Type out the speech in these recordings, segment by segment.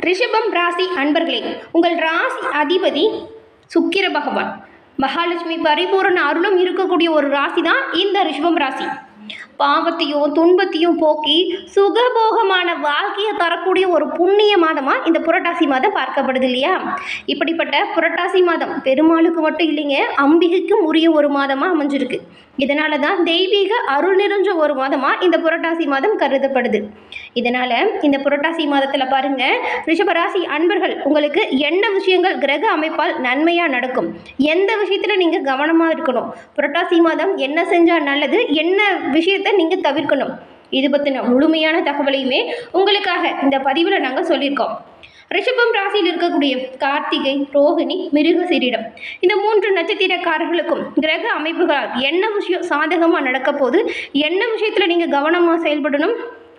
ரிஷபம் ராசி அன்பர்களே உங்கள் ராசி அதிபதி சுக்கிர பகவான். மகாலட்சுமி பரிபூரண அருளும் இருக்கக்கூடிய ஒரு ராசி தான் இந்த ரிஷபம் ராசி. பாவத்தையும் துன்பத்தையும் போக்கி சுகபோகமான வாழ்க்கையை தரக்கூடிய ஒரு புண்ணிய மாதமாக இந்த புரட்டாசி மாதம் பார்க்கப்படுது இல்லையா? இப்படிப்பட்ட புரட்டாசி மாதம் பெருமாளுக்கு மட்டும் இல்லைங்க அம்பிகைக்கும் உரிய ஒரு மாதமாக அமைஞ்சிருக்கு. இதனால தான் தெய்வீக அருள் நிறைஞ்ச ஒரு மாதமாக இந்த புரட்டாசி மாதம் கருதப்படுது. இதனால் இந்த புரட்டாசி மாதத்தில் பாருங்க ரிஷபராசி அன்பர்கள் உங்களுக்கு என்ன விஷயங்கள் கிரக அமைப்பால் நன்மையாக நடக்கும்? எந்த விஷயத்தில் நீங்கள் கவனமாக இருக்கணும்? புரட்டாசி மாதம் என்ன செஞ்சால் நல்லது? என்ன விஷயத்தை நீங்கள் தவிர்க்கணும். இது பற்றின முழுமையான தகவலையுமே உங்களுக்காக இந்த பதிவில் நாங்கள் சொல்லியிருக்கோம். ரிஷபம் ராசியில் இருக்கக்கூடிய கார்த்திகை ரோகிணி மிருகசீரிடம் இந்த மூன்று நட்சத்திரக்காரர்களுக்கும் கிரக அமைப்புகளால் என்ன விஷயம் சாதகமாக நடக்க போகுது என்ன விஷயத்தில் நீங்கள் கவனமாக செயல்படணும்?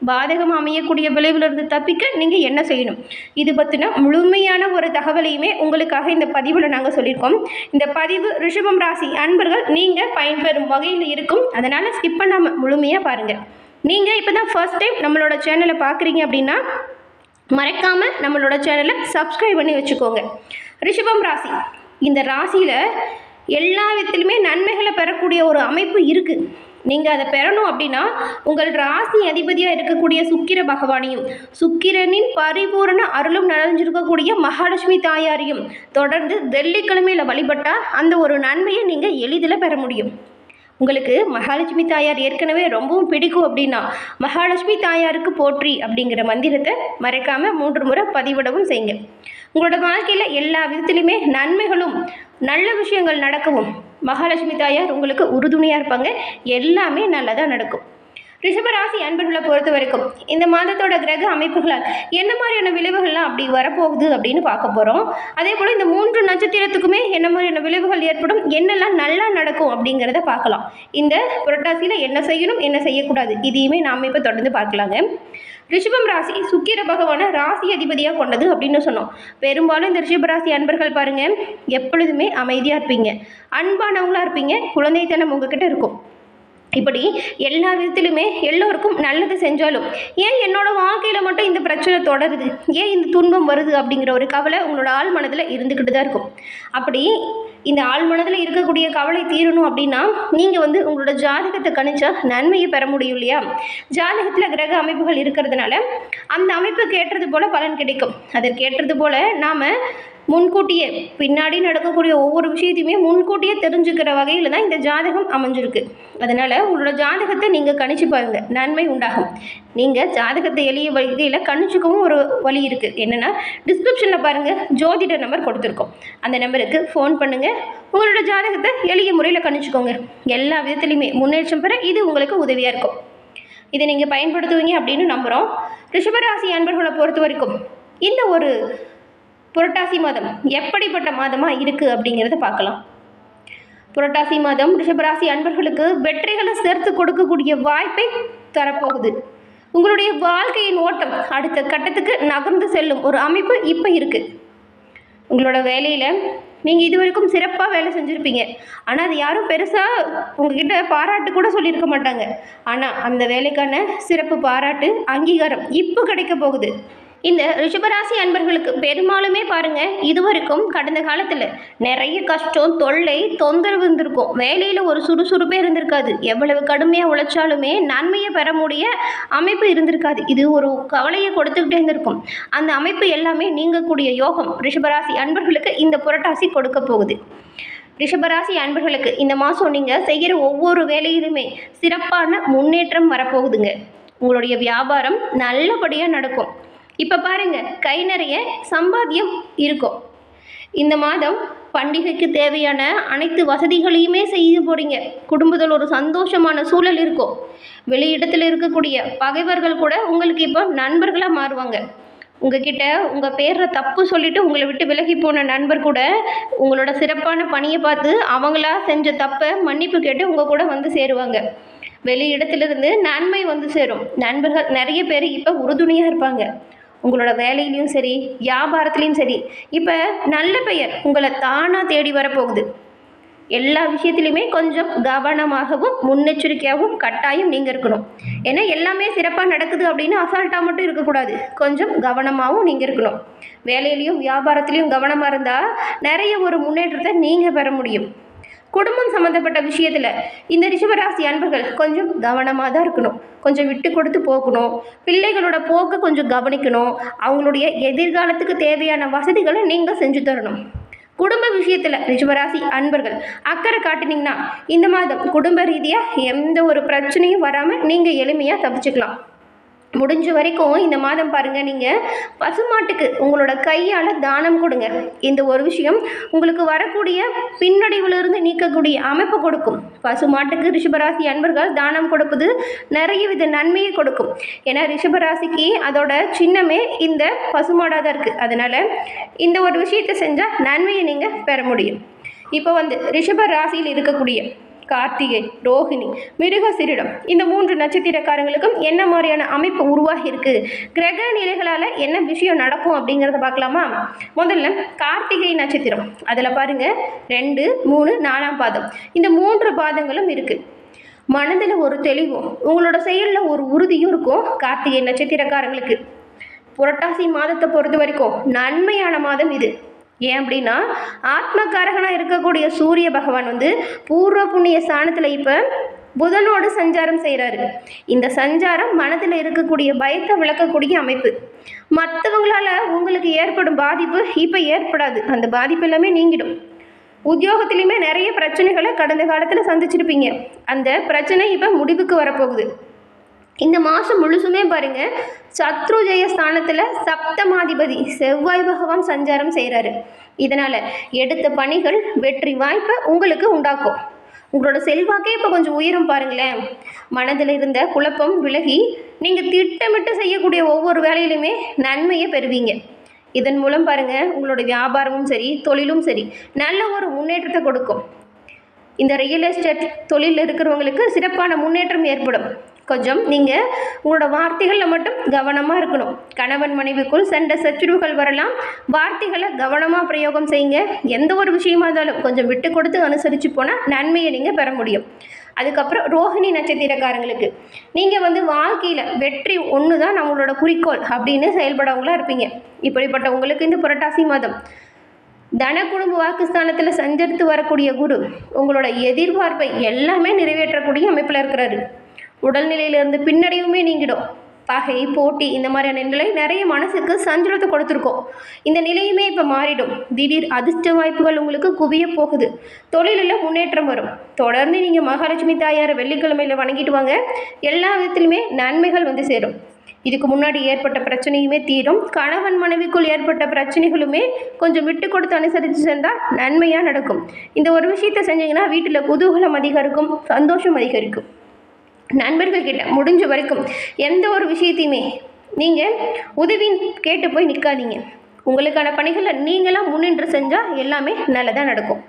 பாதகமாக அமையக்கூடிய விளைவிலிருந்து தப்பிக்க நீங்கள் என்ன செய்யணும்? இது பற்றின முழுமையான ஒரு தகவலையுமே உங்களுக்காக இந்த பதிவில் நாங்கள் சொல்லியிருக்கோம். இந்த பதிவு ரிஷபம் ராசி அன்பர்கள் நீங்கள் பயன்பெறும் வகையில் இருக்கும். அதனால் ஸ்கிப் பண்ணாமல் முழுமையாக பாருங்கள் நீங்கள் இப்போ தான் ஃபர்ஸ்ட் டைம் நம்மளோட சேனலை பார்க்குறீங்க அப்படின்னா மறக்காமல் நம்மளோட சேனலை சப்ஸ்கிரைப் பண்ணி வச்சுக்கோங்க. ரிஷபம் ராசி இந்த ராசியில் எல்லா விதத்திலுமே நன்மைகளை பெறக்கூடிய ஒரு அமைப்பு இருக்குது நீங்கள் அதை பெறணும் அப்படின்னா உங்கள் ராசி அதிபதியாக இருக்கக்கூடிய சுக்கிர பகவானையும் சுக்கிரனின் பரிபூரண அருளும் நிறைஞ்சிருக்கக்கூடிய மகாலட்சுமி தாயாரையும் தொடர்ந்து வெள்ளிக்கிழமையில் வழிபட்டால் அந்த ஒரு நன்மையை நீங்கள் எளிதில் பெற முடியும். உங்களுக்கு மகாலட்சுமி தாயார் ஏற்கனவே ரொம்பவும் பிடிக்கும் அப்படின்னா மகாலட்சுமி தாயாருக்கு போற்றி அப்படிங்கிற மந்திரத்தை மறைக்காமல் மூன்று முறை பதிவிடவும் செய்யுங்க. உங்களோட வாழ்க்கையில் எல்லா விதத்துலையுமே நன்மைகளும் நல்ல விஷயங்கள் நடக்கவும் மகாலட்சுமி தாயார் உங்களுக்கு உறுதுணையாக இருப்பாங்க. எல்லாமே நல்லதாக நடக்கும். ரிஷபராசி அன்பர்களை பொறுத்த வரைக்கும் இந்த மாதத்தோட கிரக அமைப்புகளால் என்ன மாதிரியான விளைவுகள்லாம் அப்படி வரப்போகுது அப்படின்னு பார்க்க போகிறோம் அதே போல் இந்த மூன்று நட்சத்திரத்துக்குமே என்ன மாதிரியான விளைவுகள் ஏற்படும் என்னெல்லாம் நல்லா நடக்கும் அப்படிங்கிறத பார்க்கலாம். இந்த புரட்டாசியில் என்ன செய்யணும் என்ன செய்யக்கூடாது இதையுமே நாம் இப்போ தொடர்ந்து பார்க்கலாங்க. ரிஷபம் ராசி சுக்கிர பகவானை ராசி அதிபதியாக கொண்டது அப்படின்னு சொன்னோம். பெரும்பாலும் இந்த ரிஷபராசி அன்பர்கள் பாருங்கள் எப்பொழுதுமே அமைதியாக இருப்பீங்க. அன்பானவங்களாக இருப்பீங்க குழந்தைத்தனம் உங்ககிட்ட இருக்கும். இப்படி எல்லா விதத்திலுமே எல்லோருக்கும் நல்லது செஞ்சாலும் ஏன் என்னோட வாழ்க்கையில் மட்டும் இந்த பிரச்சனை தொடருது? ஏன் இந்த துன்பம் வருது அப்படிங்கிற ஒரு கவலை உங்களோட ஆள் மனதில் இருந்துக்கிட்டு தான் இருக்கும். அப்படி இந்த ஆள் மனதில் இருக்கக்கூடிய கவலை தீரணும் அப்படின்னா நீங்கள் வந்து உங்களோட ஜாதகத்தை கணிச்சா நன்மையை பெற முடியும் இல்லையா? ஜாதகத்தில் கிரக அமைப்புகள் இருக்கிறதுனால அந்த அமைப்புக்கு ஏற்றது போல் பலன் கிடைக்கும். அதற்கு ஏற்றது போல் நாம் முன்கூட்டியே பின்னாடி நடக்கக்கூடிய ஒவ்வொரு விஷயத்தையுமே முன்கூட்டியே தெரிஞ்சுக்கிற வகையில் தான் இந்த ஜாதகம் அமைஞ்சிருக்கு. அதனால் உங்களோட ஜாதகத்தை நீங்கள் கணிச்சு பாருங்கள் நன்மை உண்டாகும். நீங்கள் ஜாதகத்தை எளிய வகையில் கணிச்சுக்கவும் ஒரு வழி இருக்குது என்னென்னா டிஸ்கிரிப்ஷனில் பாருங்கள் ஜோதிட நம்பர் கொடுத்துருக்கோம். அந்த நம்பருக்கு ஃபோன் பண்ணுங்கள் உங்களோட ஜாதகத்தை எளிய முறையில் கணிச்சுக்கோங்க. எல்லா விதத்துலையுமே முன்னேற்றம் பெற இது உங்களுக்கு உதவியாக இருக்கும். இதை நீங்கள் பயன்படுத்துவீங்க அப்படின்னு நம்புகிறோம் ரிஷபராசி அன்பர்களை பொறுத்த வரைக்கும் இந்த ஒரு புரட்டாசி மாதம் எப்படிப்பட்ட மாதமாக இருக்குது அப்படிங்கிறத பார்க்கலாம். புரட்டாசி மாதம் ரிஷபராசி அன்பர்களுக்கு வெற்றிகளை சேர்த்து கொடுக்கக்கூடிய வாய்ப்பை தரப்போகுது. உங்களுடைய வாழ்க்கையின் ஓட்டம் அடுத்த கட்டத்துக்கு நகர்ந்து செல்லும் ஒரு அமைப்பு இப்போ இருக்குது உங்களோட வேலையில் நீங்கள் இது வரைக்கும் சிறப்பாக வேலை செஞ்சுருப்பீங்க. ஆனால் அது யாரும் பெருசாக உங்ககிட்ட பாராட்டு கூட சொல்லியிருக்க மாட்டாங்க. ஆனால் அந்த வேலைக்கான சிறப்பு பாராட்டு அங்கீகாரம் இப்போ கிடைக்க போகுது. இந்த ரிஷபராசி அன்பர்களுக்கு பெரும்பாலுமே பாருங்கள் இதுவரைக்கும் கடந்த காலத்தில் நிறைய கஷ்டம் தொல்லை தொந்தரவு இருந்திருக்கும். வேலையில் ஒரு சுறுசுறுப்பே இருந்திருக்காது. எவ்வளவு கடுமையாக உழைச்சாலுமே நன்மையை பெற முடிய அமைப்பு இருந்திருக்காது. இது ஒரு கவலையை கொடுத்துக்கிட்டே இருந்திருக்கும். அந்த அமைப்பு எல்லாமே நீங்கக்கூடிய யோகம் ரிஷபராசி அன்பர்களுக்கு இந்த புரட்டாசி கொடுக்க போகுது. ரிஷபராசி அன்பர்களுக்கு இந்த மாதம் நீங்கள் செய்கிற ஒவ்வொரு வேலையிலுமே சிறப்பான முன்னேற்றம் வரப்போகுதுங்க. உங்களுடைய வியாபாரம் நல்லபடியாக நடக்கும். இப்போ பாருங்க கை நிறைய சம்பாத்தியம் இருக்கும். இந்த மாதம் பண்டிகைக்கு தேவையான அனைத்து வசதிகளையுமே செய்து போறீங்க குடும்பத்தில் ஒரு சந்தோஷமான சூழல் இருக்கும். வெளியிடத்தில் இருக்கக்கூடிய பகைவர்கள் கூட உங்களுக்கு இப்போ நண்பர்களாக மாறுவாங்க. உங்ககிட்ட உங்கள் பேரில் தப்பு சொல்லிவிட்டு உங்களை விட்டு விலகி போன நண்பர் கூட உங்களோட சிறப்பான பணியை பார்த்து அவங்களா செஞ்ச தப்பை மன்னிப்பு கேட்டு உங்கள் கூட வந்து சேருவாங்க. வெளி இடத்துலேருந்து நன்மை வந்து சேரும். நண்பர்கள் நிறைய பேர் இப்போ உறுதுணையாக இருப்பாங்க. உங்களோட வேலையிலையும் சரி வியாபாரத்துலேயும் சரி இப்போ நல்ல பெயர் உங்களை தானாக தேடி வரப்போகுது. எல்லா விஷயத்துலையுமே கொஞ்சம் கவனமாகவும் முன்னெச்சரிக்கையாகவும் கட்டாயம் நீங்கள் இருக்கணும். ஏன்னா எல்லாமே சிறப்பாக நடக்குது அப்படின்னு அசால்ட்டாக மட்டும் இருக்கக்கூடாது. கொஞ்சம் கவனமாகவும் நீங்கள் இருக்கணும். வேலையிலையும் வியாபாரத்துலேயும் கவனமாக இருந்தால் நிறைய ஒரு முன்னேற்றத்தை நீங்கள் பெற முடியும். குடும்பம் சம்மந்தப்பட்ட விஷயத்தில் இந்த ரிஷபராசி அன்பர்கள் கொஞ்சம் கவனமாக தான் இருக்கணும். கொஞ்சம் விட்டு கொடுத்து போகணும். பிள்ளைகளோட போக்கை கொஞ்சம் கவனிக்கணும். அவங்களுடைய எதிர்காலத்துக்கு தேவையான வசதிகளை நீங்கள் செஞ்சு தரணும். குடும்ப விஷயத்தில் ரிஷபராசி அன்பர்கள் அக்கறை காட்டினீங்கன்னா இந்த மாதம் குடும்ப ரீதியாக எந்த ஒரு பிரச்சனையும் வராமல் நீங்கள் எளிமையாக தப்பிச்சுக்கலாம். முடிஞ்ச வரைக்கும் இந்த மாதம் பாருங்கள் நீங்கள் பசுமாட்டுக்கு உங்களோட கையால் தானம் கொடுங்க. இந்த ஒரு விஷயம் உங்களுக்கு வரக்கூடிய பின்னடைவிலிருந்து நீக்கக்கூடிய அமைப்பு கொடுக்கும். பசுமாட்டுக்கு ரிஷபராசி அன்பர்கள் தானம் கொடுப்பது நிறைய வித நன்மையை கொடுக்கும். ஏன்னா ரிஷபராசிக்கு அதோட சின்னமே இந்த பசுமாடாக தான் இருக்குது அதனால் இந்த ஒரு விஷயத்தை செஞ்சால் நன்மையை நீங்கள் பெற முடியும். இப்போ வந்து ரிஷப ராசியில் இருக்கக்கூடிய கார்த்திகை ரோஹிணி மிருகசிரிடம் இந்த மூன்று நட்சத்திரக்காரங்களுக்கும் என்ன மாதிரியான அமைப்பு உருவாகி இருக்கு கிரக நிலைகளால் என்ன விஷயம் நடக்கும் அப்படிங்கிறத பார்க்கலாமா? முதல்ல கார்த்திகை நட்சத்திரம். அதில் பாருங்க ரெண்டு மூணு நாலாம் பாதம். இந்த மூன்று பாதங்களும் இருக்கு. மனதில் ஒரு தெளிவும் உங்களோட செயலில் ஒரு உறுதியும் இருக்கும் கார்த்திகை நட்சத்திரக்காரங்களுக்கு. புரட்டாசி மாதத்தை பொறுத்த வரைக்கும் நன்மையான மாதம் இது. ஏன் அப்படின்னா ஆத்மகாரகனாக இருக்கக்கூடிய சூரிய பகவான் வந்து பூர்வ புண்ணிய ஸ்தானத்தில் இப்போ புதனோடு சஞ்சாரம் செய்கிறாரு இந்த சஞ்சாரம் மனதில் இருக்கக்கூடிய பயத்தை விளக்கக்கூடிய அமைப்பு. மற்றவங்களால உங்களுக்கு ஏற்படும் பாதிப்பு இப்போ ஏற்படாது. அந்த பாதிப்பு எல்லாமே நீங்கிடும். உத்தியோகத்திலையுமே நிறைய பிரச்சனைகளை கடந்த காலத்தில் சந்திச்சிருப்பீங்க. அந்த பிரச்சனை இப்போ முடிவுக்கு வரப்போகுது. இந்த மாதம் முழுசுமே பாருங்க சத்ருஜய ஸ்தானத்தில் சப்தமாதிபதி செவ்வாய் பகவான் சஞ்சாரம் செய்கிறாரு இதனால் எடுத்த பணிகள் வெற்றி வாய்ப்பை உங்களுக்கு உண்டாக்கும். உங்களோட செல்வாக்கே இப்போ கொஞ்சம் உயரும் பாருங்களேன். மனதில் இருந்த குழப்பம் விலகி நீங்கள் திட்டமிட்டு செய்யக்கூடிய ஒவ்வொரு வேலையிலுமே நன்மையை பெறுவீங்க. இதன் மூலம் பாருங்கள் உங்களோட வியாபாரமும் சரி தொழிலும் சரி நல்ல ஒரு முன்னேற்றத்தை கொடுக்கும். இந்த ரியல் எஸ்டேட் தொழிலில் இருக்கிறவங்களுக்கு சிறப்பான முன்னேற்றம் ஏற்படும். கொஞ்சம் நீங்கள் உங்களோட வார்த்தைகளில் மட்டும் கவனமாக இருக்கணும். கணவன் மனைவிக்குள் சண்டை சச்சுருவுகள் வரலாம். வார்த்தைகளை கவனமாக பிரயோகம் செய்யுங்க. எந்த ஒரு விஷயமா இருந்தாலும் கொஞ்சம் விட்டு கொடுத்து அனுசரித்து போனால் நன்மையை நீங்கள் பெற முடியும். அதுக்கப்புறம் ரோஹிணி நட்சத்திரக்காரங்களுக்கு. நீங்கள் வந்து வாழ்க்கையில் வெற்றி ஒன்று தான் நம்மளோட குறிக்கோள் அப்படின்னு செயல்படவங்களா இருப்பீங்க. இப்படிப்பட்ட உங்களுக்கு இந்த புரட்டாசி மாதம். தன குடும்ப வாக்குஸ்தானத்தில் சஞ்சரித்து வரக்கூடிய குரு உங்களோட எதிர்பார்ப்பை எல்லாமே நிறைவேற்றக்கூடிய அமைப்பில் இருக்கிறாரு. உடல்நிலையிலிருந்து பின்னடைவுமே நீங்கிடும். பகை போட்டி இந்த மாதிரியான நிலை நிறைய மனசுக்கு சஞ்சலத்தை கொடுத்துருக்கோம். இந்த நிலையுமே இப்போ மாறிடும். திடீர் அதிர்ஷ்ட வாய்ப்புகள் உங்களுக்கு குவிய போகுது. தொழிலில் முன்னேற்றம் வரும். தொடர்ந்து நீங்கள் மகாலட்சுமி தாயார் வெள்ளிக்கிழமையில் வணங்கிட்டு வாங்க. எல்லா விதத்துலையுமே நன்மைகள் வந்து சேரும். இதுக்கு முன்னாடி ஏற்பட்ட பிரச்சனையுமே தீரும். கணவன் மனைவிக்குள் ஏற்பட்ட பிரச்சனைகளுமே கொஞ்சம் விட்டு கொடுத்து அனுசரித்து சென்றால் நன்மையாக நடக்கும். இந்த ஒரு விஷயத்தை செஞ்சீங்கன்னா வீட்டில் குதூகலம் அதிகரிக்கும் சந்தோஷம் அதிகரிக்கும். நண்பர்கள்கிட்ட முடிஞ்ச வரைக்கும் எந்த ஒரு விஷயத்தையுமே நீங்கள் உதவி கேட்டு போய் நிற்காதீங்க உங்களுக்கான பணிகளை நீங்களாக முன்னின்று செஞ்சால் எல்லாமே நல்லதாக நடக்கும்.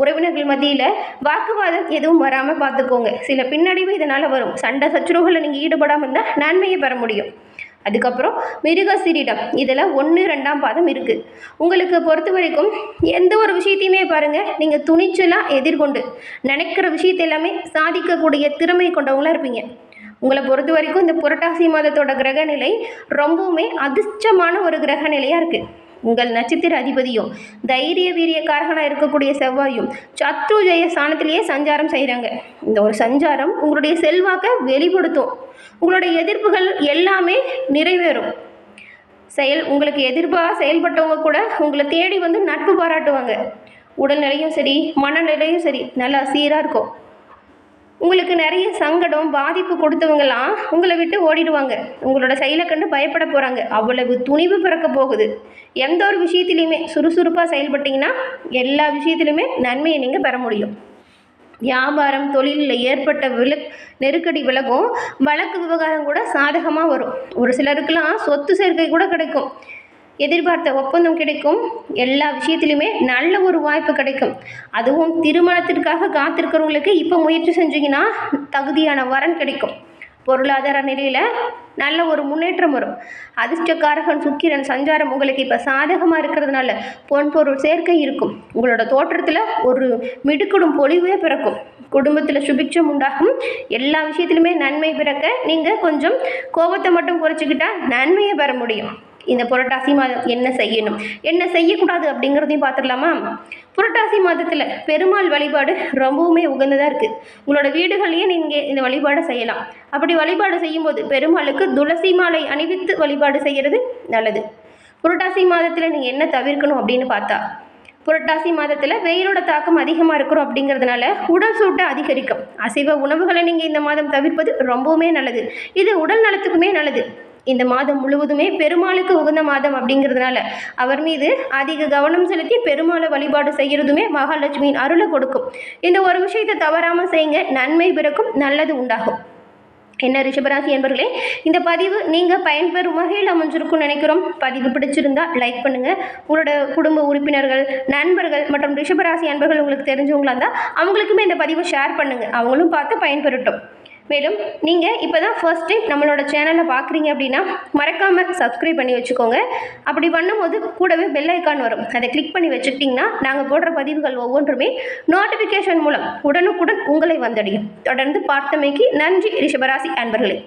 உறவினர்கள் மத்தியில் வாக்குவாதம் எதுவும் வராமல் பார்த்துக்கோங்க. சில பின்னடைவு இதனால் வரும். சண்டை சச்சுரவுகளை நீங்கள் ஈடுபடாமல் இருந்தால் நன்மையை பெற முடியும். அதுக்கப்புறம் மிருகசீரிடம். இதில் ஒன்று ரெண்டாம் பாதம் இருக்குது உங்களுக்கு பொறுத்த வரைக்கும் எந்த ஒரு விஷயத்தையுமே பாருங்கள் நீங்கள் துணிச்சலாக எதிர்கொண்டு நினைக்கிற விஷயத்தை எல்லாமே சாதிக்கக்கூடிய திறமை கொண்டவங்களாக இருப்பீங்க. உங்களை பொறுத்த வரைக்கும் இந்த புரட்டாசி மாதத்தோட கிரக நிலை ரொம்பவுமே அதிர்ஷ்டமான ஒரு கிரக நிலையாக இருக்குது உங்கள் நட்சத்திர அதிபதியும் தைரிய வீரியக்காரகனாக இருக்கக்கூடிய செவ்வாயும் சத்ரு ஜெய ஸ்தானத்திலேயே சஞ்சாரம் செய்கிறாங்க இந்த ஒரு சஞ்சாரம் உங்களுடைய செல்வாக்கை வெளிப்படுத்தும். உங்களுடைய எதிர்ப்புகள் எல்லாமே நிறைவேறும். செயல் உங்களுக்கு எதிர்ப்பாக செயல்பட்டவங்க கூட உங்களை தேடி வந்து நட்பு பாராட்டுவாங்க. உடல்நிலையும் சரி மனநிலையும் சரி நல்லா சீராக இருக்கும். உங்களுக்கு நிறைய சங்கடம் பாதிப்பு கொடுத்தவங்கலாம் உங்களை விட்டு ஓடிடுவாங்க. உங்களோட செயலை கண்டு பயப்பட போகிறாங்க அவ்வளவு துணிவு பிறக்க போகுது. எந்த ஒரு விஷயத்துலையுமே சுறுசுறுப்பாக செயல்பட்டீங்கன்னா எல்லா விஷயத்துலையுமே நன்மையை நீங்கள் பெற முடியும். வியாபாரம் தொழிலில் ஏற்பட்ட வில நெருக்கடி விலகும். வழக்கு விவகாரம் கூட சாதகமாக வரும். ஒரு சிலருக்கெல்லாம் சொத்து சேர்க்கை கூட கிடைக்கும். எதிர்பார்த்த ஒப்பந்தம் கிடைக்கும். எல்லா விஷயத்துலையுமே நல்ல ஒரு வாய்ப்பு கிடைக்கும். அதுவும் திருமணத்திற்காக காத்திருக்கிறவங்களுக்கு இப்போ முயற்சி செஞ்சீங்கன்னா தகுதியான வரன் கிடைக்கும். பொருளாதார நிலையில் நல்ல ஒரு முன்னேற்றம் வரும். அதிர்ஷ்டக்காரகன் சுக்கிரன் சஞ்சாரம் உங்களுக்கு இப்போ சாதகமாக இருக்கிறதுனால பொன் பொருள் சேர்க்கை இருக்கும். உங்களோட தோற்றத்தில் ஒரு மிடுக்கிடும் பொலிவே பிறக்கும். குடும்பத்தில் சுபிக்ஷம் உண்டாகும். எல்லா விஷயத்துலையுமே நன்மை பிறக்க நீங்கள் கொஞ்சம் கோபத்தை மட்டும் குறைச்சிக்கிட்டால் நன்மையை பெற முடியும். இந்த புரட்டாசி மாதம் என்ன செய்யணும்? என்ன செய்யக்கூடாது அப்படிங்கிறதையும் பார்த்துடலாமா? புரட்டாசி மாதத்தில் பெருமாள் வழிபாடு ரொம்பவுமே உகந்ததாக இருக்குது உங்களோட வீடுகள்லேயே நீங்கள் இந்த வழிபாடை செய்யலாம். அப்படி வழிபாடு செய்யும்போது பெருமாளுக்கு துளசி மாலை அணிவித்து வழிபாடு செய்கிறது நல்லது. புரட்டாசி மாதத்தில் நீங்கள் என்ன தவிர்க்கணும் அப்படின்னு பார்த்தா புரட்டாசி மாதத்தில் வெயிலோட தாக்கம் அதிகமாக இருக்கிறோம் அப்படிங்கிறதுனால உடல் சூட்டை அதிகரிக்கும். அசைவ உணவுகளை நீங்கள் இந்த மாதம் தவிர்ப்பது ரொம்பவுமே நல்லது. இது உடல் நலத்துக்குமே நல்லது. இந்த மாதம் முழுவதுமே பெருமாளுக்கு உகந்த மாதம் அப்படிங்கிறதுனால அவர் மீது அதிக கவனம் செலுத்தி பெருமாளை வழிபாடு செய்கிறதுமே மகாலட்சுமியின் அருளை கொடுக்கும். இந்த ஒரு விஷயத்தை தவறாமல் செய்யுங்க நன்மை பிறக்கும் நல்லது உண்டாகும். என்ன ரிஷபராசி என்பர்களே இந்த பதிவு நீங்கள் பயன்பெறும் வகையில் அமைஞ்சிருக்கும்னு நினைக்கிறோம். பதிவு பிடிச்சிருந்தா லைக் பண்ணுங்கள் உங்களோட குடும்ப உறுப்பினர்கள் நண்பர்கள் மற்றும் ரிஷபராசி அன்பர்கள் உங்களுக்கு தெரிஞ்சவங்களா இருந்தால் அவங்களுக்குமே இந்த பதிவை ஷேர் பண்ணுங்கள் அவங்களும் பார்த்து பயன்பெறட்டும். மேலும் நீங்கள் இப்போ தான் ஃபர்ஸ்ட் டைம் நம்மளோட சேனலை பார்க்குறீங்க அப்படின்னா மறக்காமல் சப்ஸ்கிரைப் பண்ணி வச்சுக்கோங்க. அப்படி பண்ணும்போது கூடவே பெல் ஐக்கான் வரும். அதை கிளிக் பண்ணி வச்சுக்கிட்டிங்கன்னா நாங்கள் போடுற பதிவுகள் ஒவ்வொன்றுமே நோட்டிஃபிகேஷன் மூலம் உடனுக்குடன் உங்களை வந்தடையும். தொடர்ந்து பார்த்தமைக்கு நன்றி ரிஷபராசி அன்பர்களே.